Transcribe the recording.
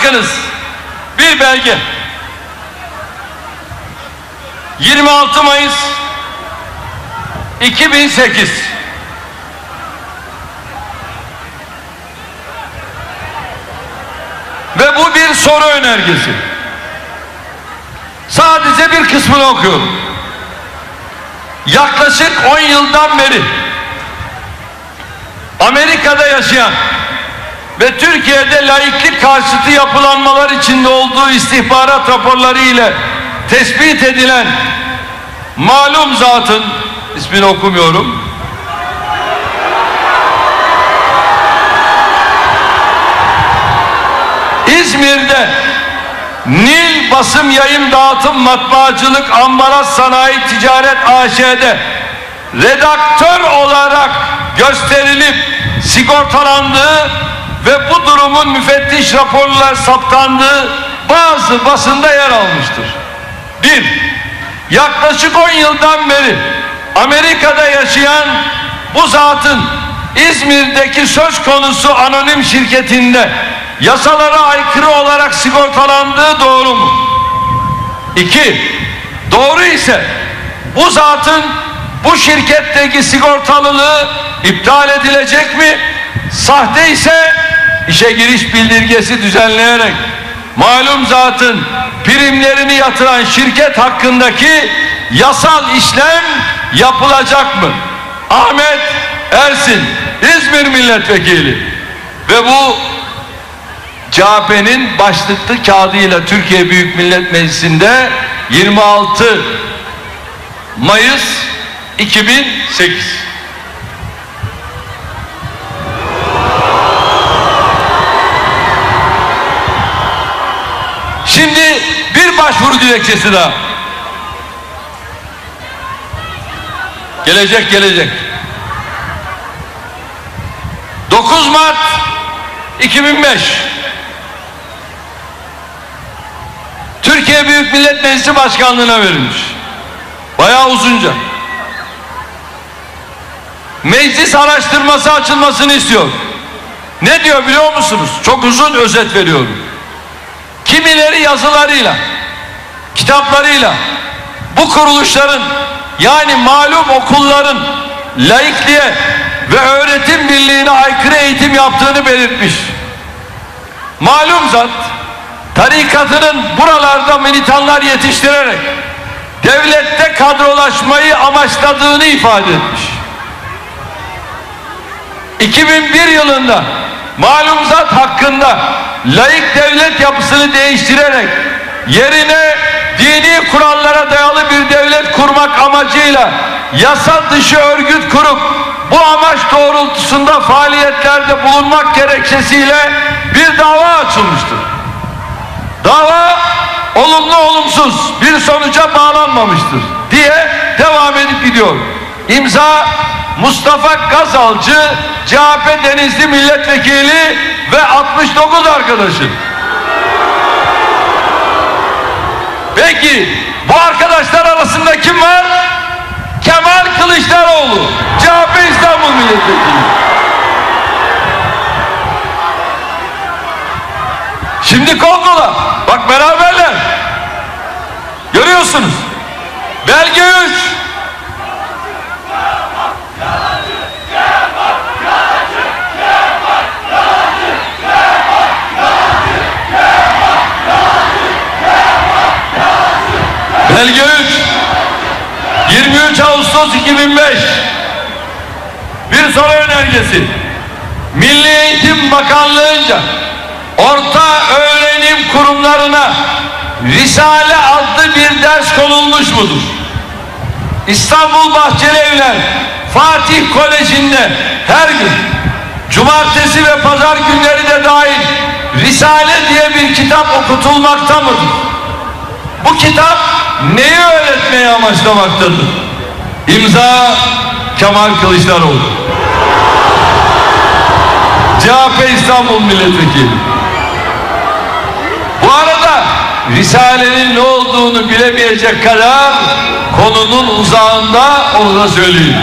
Bakınız bir belge 26 Mayıs 2008 ve bu bir soru önergesi. Sadece bir kısmını okuyorum. Yaklaşık 10 yıldan beri Amerika'da yaşayan ve Türkiye'de laiklik karşıtı yapılanmalar içinde olduğu istihbarat raporları ile tespit edilen malum zatın ismini okumuyorum. İzmir'de Nil Basım Yayın Dağıtım Matbaacılık Ambalaj Sanayi Ticaret AŞ'de redaktör olarak gösterilip sigortalandığı durumun müfettiş raporlar saptandığı bazı basında yer almıştır. Bir, yaklaşık 10 yıldan beri Amerika'da yaşayan bu zatın İzmir'deki söz konusu anonim şirketinde yasalara aykırı olarak sigortalandığı doğru mu? İki, doğru ise bu zatın bu şirketteki sigortalılığı iptal edilecek mi? Sahte ise işe giriş bildirgesi düzenleyerek malum zatın primlerini yatıran şirket hakkındaki yasal işlem yapılacak mı? Ahmet Ersin İzmir Milletvekili ve bu CHP'nin başlıklı kağıdıyla Türkiye Büyük Millet Meclisi'nde 26 Mayıs 2008 başvuru dilekçesi daha. Gelecek gelecek. 9 Mart 2005 Türkiye Büyük Millet Meclisi Başkanlığı'na verilmiş. Bayağı uzunca. Meclis araştırması açılmasını istiyor. Ne diyor biliyor musunuz? Çok uzun özet veriyorum. Kimileri yazılarıyla, kitaplarıyla bu kuruluşların yani malum okulların laikliğe ve öğretim birliğine aykırı eğitim yaptığını belirtmiş. Malum zat tarikatının buralarda militanlar yetiştirerek devlette kadrolaşmayı amaçladığını ifade etmiş. 2001 yılında malum zat hakkında laik devlet yapısını değiştirerek yerine dini kurallara dayalı bir devlet kurmak amacıyla yasa dışı örgüt kurup bu amaç doğrultusunda faaliyetlerde bulunmak gerekçesiyle bir dava açılmıştır. Dava olumlu olumsuz bir sonuca bağlanmamıştır diye devam edip gidiyor. İmza Mustafa Gazalcı CHP Denizli Milletvekili ve 69 arkadaşı. Peki bu arkadaşlar arasında kim var? Kemal Kılıçdaroğlu CHP İstanbul Milletvekili. Şimdi kol kola. Bak beraberler. Görüyorsunuz. Belge 3. Belge 3 23 Ağustos 2005 Bir soru önergesi Milli Eğitim Bakanlığı'nca orta öğrenim kurumlarına Risale adlı bir ders konulmuş mudur? İstanbul Bahçelievler Fatih Koleji'nde her gün cumartesi ve pazar günleri de dahil Risale diye bir kitap okutulmakta mıdır? Bu kitap neyi öğretmeye amaçlamaktadır? İmza Kemal Kılıçdaroğlu. CHP İstanbul Milletvekili. Bu arada Risale'nin ne olduğunu bilemeyecek kadar konunun uzağında onu da söyleyeyim.